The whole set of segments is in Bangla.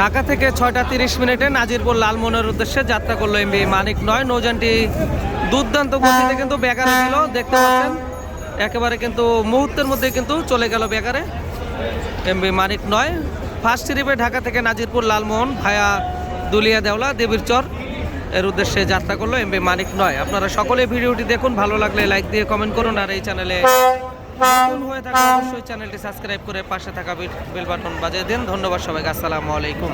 ঢাকা থেকে ছয়টা তিরিশ মিনিটে নাজিরপুর লালমোহনের উদ্দেশ্যে যাত্রা করল এমবি মানিক নয়। নৌজানটি দুর্দান্ত গতিতে কিন্তু বেকারে ছিল দেখতে পাচ্ছেন। একেবারে কিন্তু মুহূর্তের মধ্যে কিন্তু চলে গেল বেকারে। এমবি মানিক নয়। ফার্স্ট ট্রিপে ঢাকা থেকে নাজিরপুর লালমোহন ভায়া দুলিয়া দেওলা, দেবীর চর এর উদ্দেশ্যে যাত্রা করল এমবি মানিক নয়। আপনারা সকলে ভিডিওটি দেখুন, ভালো লাগলে লাইক দিয়ে কমেন্ট করুন আর এই চ্যানেলে নতুন হয়ে থাকলে অবশ্যই চ্যানেলটি সাবস্ক্রাইব করে পাশে থাকা বেল বাটন বাজিয়ে দিন। ধন্যবাদ সবাইকে, আসসালামু আলাইকুম।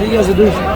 ঠিক আছে দুইশো